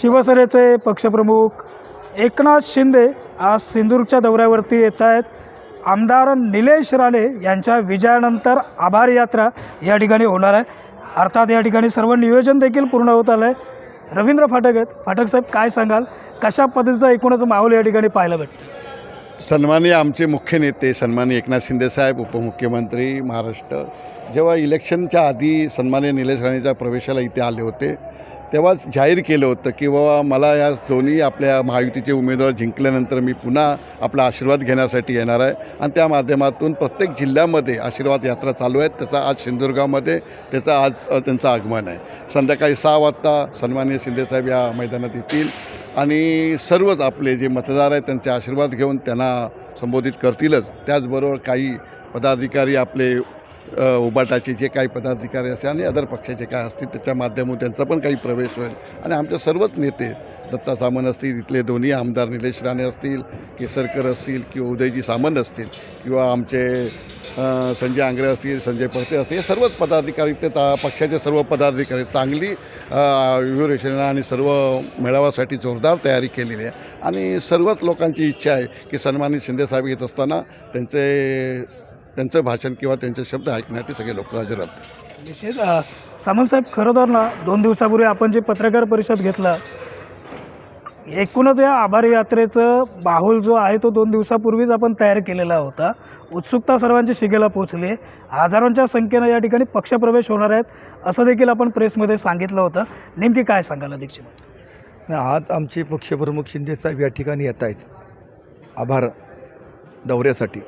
शिवसेनेचे पक्षप्रमुख एकनाथ शिंदे आज सिंधुदुर्गच्या दौऱ्यावरती येत आहेत. आमदार निलेश राणे यांच्या विजयानंतर आभार यात्रा या ठिकाणी होणार आहे. अर्थात या ठिकाणी सर्व नियोजन देखील पूर्ण होत आलं आहे. रवींद्र फाटक आहेत. फाटक साहेब काय सांगाल? कशा पद्धतीचा एकूणच माहोल या ठिकाणी पाहायला भेटतो सन्माननीय आमचे मुख्य नेते सन्माननीय एकनाथ शिंदेसाहेब उपमुख्यमंत्री महाराष्ट्र. जेव्हा इलेक्शनच्या आधी सन्माननीय निलेश राणेच्या प्रवेशाला इथे आले होते तेव्हाच जाहीर केलं होतं की बाबा मला या दोन्ही आपल्या महायुतीचे उमेदवार जिंकल्यानंतर मी पुन्हा आपला आशीर्वाद घेण्यासाठी येणार आहे. आणि त्या माध्यमातून प्रत्येक जिल्ह्यामध्ये आशीर्वाद यात्रा चालू आहेत त्याचा आज सिंधुदुर्गामध्ये त्याचा आज त्यांचं आगमन आहे. संध्याकाळी सहा वाजता सन्मान्य शिंदेसाहेब या मैदानात येतील. आणि सर्वच आपले जे मतदार आहेत त्यांचे आशीर्वाद घेऊन त्यांना संबोधित करतीलच. त्याचबरोबर काही पदाधिकारी आपले उबाटाचे जे काही पदाधिकारी असतील आणि अदर पक्षाचे काय असतील त्याच्या माध्यमातून त्यांचा पण काही प्रवेश होईल. आणि आमचे सर्वच नेते दत्ता सामंत असतील इथले दोन्ही आमदार निलेश राणे असतील केसरकर असतील किंवा उदयजी सामंत असतील किंवा आमचे संजय आंग्रे असतील संजय पळते असतील हे सर्वच पदाधिकारी ते ता पक्षाचे सर्व पदाधिकारी चांगली व्यूहरचना आणि सर्व मेळाव्यासाठी जोरदार तयारी केलेली आहे. आणि सर्वच लोकांची इच्छा आहे की सन्मानित शिंदेसाहेब येत असताना त्यांचे त्यांचं भाषण किंवा त्यांचे शब्द ऐकण्यासाठी सगळे लोक हजर राहतात. निश्चित अ, सामंत साहेब खरं तर ना दोन दिवसापूर्वी आपण जे पत्रकार परिषद घेतला एकूणच या आभारी यात्रेचं माहोल जो आहे तो दोन दिवसापूर्वीच आपण तयार केलेला होता. उत्सुकता सर्वांची शिगेला पोहोचली आहे. हजारोंच्या संख्येनं या ठिकाणी पक्षप्रवेश होणार आहेत असं देखील आपण प्रेसमध्ये सांगितलं होतं. नेमकी काय सांगाल अध्यक्ष? नाही, आज आमचे पक्षप्रमुख शिंदेसाहेब या ठिकाणी येत आहेत. आभार दौऱ्यासाठी.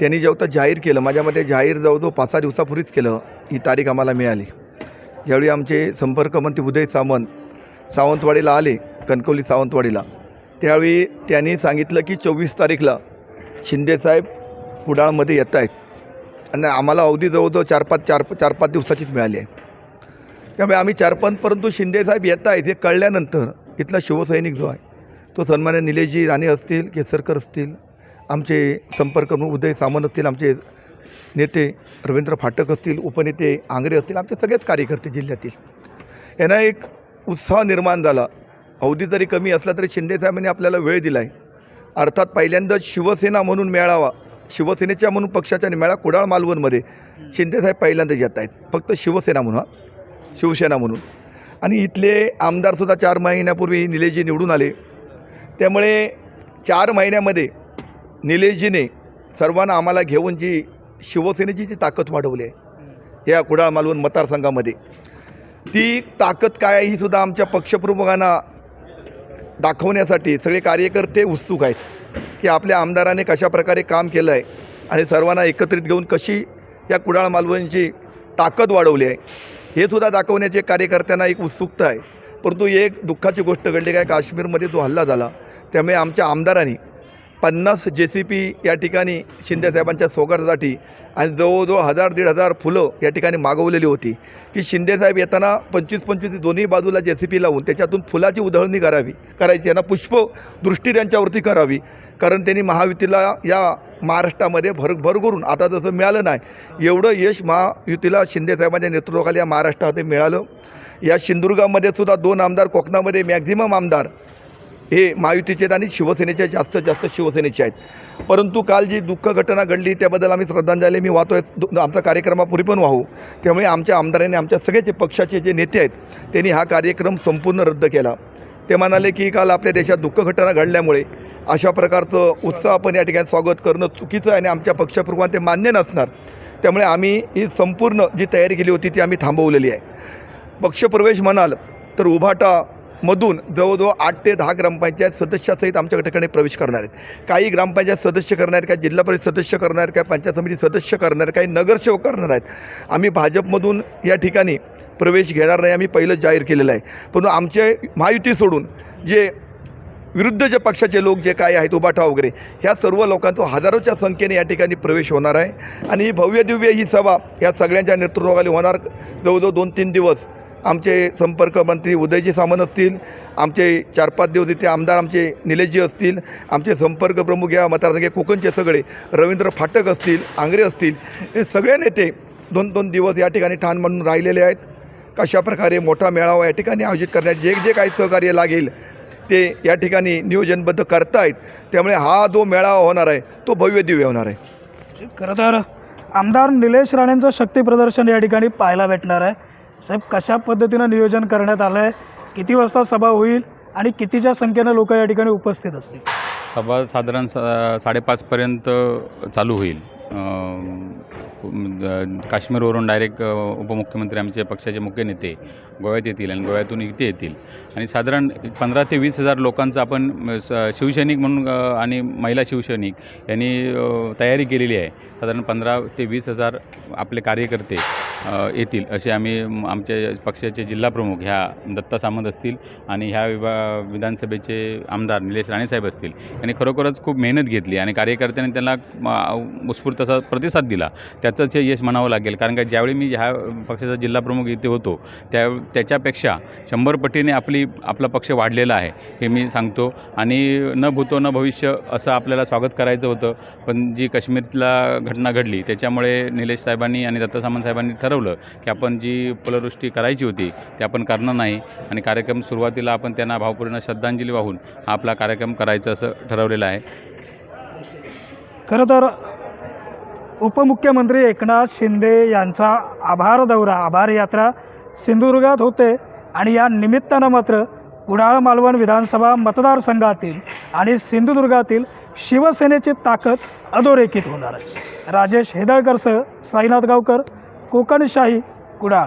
त्यांनी जेव्हा जाहीर केलं माझ्यामध्ये जाहीर जवळजवळ पाच सहा दिवसापूर्वीच केलं ही तारीख आम्हाला मिळाली. यावेळी आमचे संपर्कमंत्री उदय सामंत सावंतवाडीला आले कणकवली सावंतवाडीला. त्यावेळी त्यांनी सांगितलं की चोवीस तारीखला शिंदेसाहेब कुडाळमध्ये येत आहेत आणि आम्हाला अवधी जवळजवळ चार पाच चार चार पाच दिवसाचीच मिळाली आहे. त्यामुळे आम्ही चार पाच परंतु शिंदेसाहेब येत आहेत हे कळल्यानंतर इथला शिवसैनिक जो आहे तो सन्मान्य निलेशजी राणे असतील केसरकर असतील आमचे संपर्क उदय सामंत असतील आमचे नेते रवींद्र फाटक असतील उपनेते आंग्रे असतील आमचे सगळेच कार्यकर्ते जिल्ह्यातील. यांना एक उत्साह निर्माण झाला. अवधी जरी कमी असला तरी शिंदेसाहेबांनी आपल्याला वेळ दिला आहे अर्थात पहिल्यांदा शिवसेना म्हणून मेळावा शिवसेनेच्या म्हणून पक्षाच्या मेळा कुडाळ मालवणमध्ये शिंदेसाहेब पहिल्यांदाच येत आहेत. फक्त शिवसेना म्हणून हा. शिवसेना म्हणून. आणि इथले आमदारसुद्धा चार महिन्यापूर्वी निलेजी निवडून आले. त्यामुळे चार महिन्यामध्ये निलेशजीने सर्वांना आम्हाला घेऊन जी शिवसेनेची जी ताकद वाढवली आहे या कुडाळ मालवण मतदारसंघामध्ये. ती ताकद काय आहे ही सुद्धा आमच्या पक्षप्रमुखांना दाखवण्यासाठी सगळे कार्यकर्ते उत्सुक आहेत की आपल्या आमदाराने कशा प्रकारे काम केलं आहे आणि सर्वांना एकत्रित घेऊन कशी या कुडाळ मालवणची ताकद वाढवली आहे हे सुद्धा दाखवण्याची कार्यकर्त्यांना एक उत्सुकता आहे. परंतु एक दुःखाची गोष्ट घडली काय काश्मीरमध्ये जो हल्ला झाला त्यामुळे आमच्या आमदारांनी पन्नास जे सी पी या ठिकाणी शिंदेसाहेबांच्या स्वागतासाठी आणि जवळजवळ हजार दीड हजार फुलं या ठिकाणी मागवलेली होती. की शिंदेसाहेब येताना पंचवीस पंचवीस दोन्ही बाजूला जे सी पी लावून त्याच्यातून फुलाची उधळणी करावी करायची यांना पुष्पदृष्टी त्यांच्यावरती करावी. कारण त्यांनी महायुतीला या महाराष्ट्रामध्ये भर भरभरून आता जसं मिळालं नाही. एवढं यश महायुतीला शिंदेसाहेबांच्या नेतृत्वाखाली या महाराष्ट्रामध्ये मिळालं. या सिंधुदुर्गामध्ये सुद्धा दोन आमदार कोकणामध्ये मॅक्झिमम आमदार हे महायुतीचे आहेत आणि शिवसेनेचे जास्तीत जास्त शिवसेनेचे आहेत. परंतु काल जी दुःख घटना घडली त्याबद्दल आम्ही श्रद्धांजली मी वाहतो आहे आमचा कार्यक्रमापूर्वी पण वाहू. त्यामुळे आमच्या आमदारांनी आमच्या सगळे जे पक्षाचे जे नेते आहेत त्यांनी हा कार्यक्रम संपूर्ण रद्द केला. ते म्हणाले की काल आपल्या देशात दुःख घटना घडल्यामुळे अशा प्रकारचं उत्साह आपण या ठिकाणी स्वागत करणं चुकीचं आहे आणि आमच्या पक्षप्रमुखांना ते मान्य नसणार. त्यामुळे आम्ही ही संपूर्ण जी तयारी केली होती ती आम्ही थांबवलेली आहे. पक्षप्रवेश म्हणाल तर उभाटा मधून जवळजवळ आठ ते दहा ग्रामपंचायत सदस्यासहित आमच्या ठिकाणी प्रवेश करणार आहेत. काही ग्रामपंचायत सदस्य करणार आहेत काही जिल्हा परिषद सदस्य करणार आहेत काही पंचायत समिती सदस्य करणार आहेत काही नगरसेवक करणार आहेत. आम्ही भाजपमधून या ठिकाणी प्रवेश घेणार नाही आम्ही पहिलं जाहीर केलेलं आहे. परंतु आमचे महायुती सोडून जे विरुद्ध जे पक्षाचे लोक जे काय आहेत उभाठा वगैरे ह्या सर्व लोकांचा हजारोच्या संख्येने या ठिकाणी प्रवेश होणार आहे. आणि ही भव्य दिव्य ही सभा या सगळ्यांच्या नेतृत्वाखाली होणार. जवळजवळ दोन तीन दिवस आमचे संपर्क मंत्री उदयजी सामंत असतील आमचे चार पाच दिवस इथे आमदार आमचे निलेशजी असतील आमचे संपर्क प्रमुख या मतदारसंघ कोकणचे सगळे रवींद्र फाटक असतील आंग्रे असतील हे सगळे नेते दोन दोन दिवस या ठिकाणी ठाण म्हणून राहिलेले आहेत. कशा प्रकारे मोठा मेळावा या ठिकाणी आयोजित करण्यात जे जे काही सहकार्य लागेल ते या ठिकाणी नियोजनबद्ध करतायत. त्यामुळे हा जो मेळावा होणार आहे तो भव्य दिव्य होणार आहे. खरं तर आमदार निलेश राणेंचं शक्तीप्रदर्शन या ठिकाणी पाहायला भेटणार आहे. साहेब कशा पद्धतीनं नियोजन करण्यात आलं आहे किती वाजता सभा होईल आणि कितीच्या संख्येनं लोक या ठिकाणी उपस्थित असतील? सभा साधारण सा साडेपाचपर्यंत चालू होईल. काश्मीरवरून डायरेक्ट उपमुख्यमंत्री आमचे पक्षाचे मुख्य नेते गोव्यात येतील आणि गोव्यातून इथे येतील. आणि साधारण पंधरा ते वीस हजार लोकांचं आपण स- शिवसैनिक म्हणून आणि महिला शिवसैनिक यांनी तयारी केलेली आहे. साधारण पंधरा ते वीस हजार आपले कार्यकर्ते येतील असे आम्ही आमच्या आमचे पक्षाचे जिल्हाप्रमुख ह्या दत्ता सामंत असतील आणि ह्या विभा विधानसभेचे आमदार निलेश राणेसाहेब असतील. यांनी खरोखरच खूप मेहनत घेतली आणि कार्यकर्त्यांनी त्यांना उत्स्फूर्त असा प्रतिसाद दिला. त्याचंच हे यश म्हणावं लागेल. कारण का ज्यावेळी मी ह्या पक्षाचा जिल्हाप्रमुख इथे होतो त्या त्याच्यापेक्षा शंभर पटीने आपली आपला पक्ष वाढलेला आहे हे मी सांगतो. आणि न भूतो न भविष्य असं आपल्याला स्वागत करायचं होतं. पण जी काश्मीरला घटना घडली त्याच्यामुळे निलेश साहेबांनी आणि दत्ता सामंत साहेबांनी ठरवलं की आपण जी पुलवृष्टी करायची होती ते आपण करणार नाही. आणि कार्यक्रम सुरुवातीला आपण त्यांना भावपूर्ण श्रद्धांजली वाहून हा आपला कार्यक्रम करायचा असं ठरवलेलं आहे. खरं तर उपमुख्यमंत्री एकनाथ शिंदे यांचा आभार दौरा आभार यात्रा सिंधुदुर्गात होते आणि या निमित्तानं मात्र कुडाळ मालवण विधानसभा मतदारसंघातील आणि सिंधुदुर्गातील शिवसेनेची ताकद अधोरेखित होणार आहे. राजेश हेदळकरसह साईनाथ गावकर कोकणशाही कुडाळ.